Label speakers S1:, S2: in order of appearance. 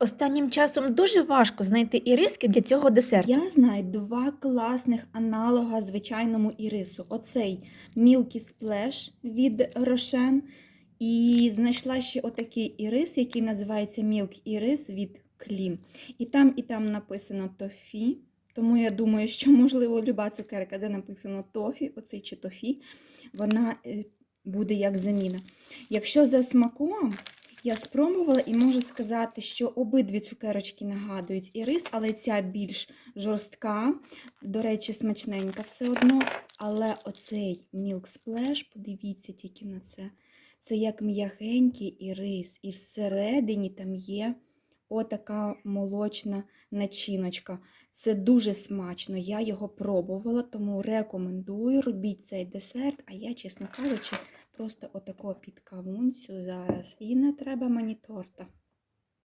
S1: Останнім часом дуже важко знайти іриски для цього десерту.
S2: Я знаю два класних аналога звичайному ірису. Оцей Milky Splash від Рошен. І знайшла ще отакий ірис, який називається Milk Ірис від Клім. І там, і там написано тофі. Тому я думаю, що, можливо, люба цукерка, де написано тофі, оцей чи тофі, вона е, буде як заміна. Якщо за смаком, я спробувала і можу сказати, що обидві цукерочки нагадують і рис, але ця більш жорстка, до речі, смачненька все одно. Але оцей Milk Splash, подивіться тільки на це. Це як м'ягенький ірис, і всередині там є отака молочна начиночка. Це дуже смачно. Я його пробувала, тому рекомендую. Робіть цей десерт, а я, чесно кажучи, просто отако підкавунцю зараз. І не треба мені торта.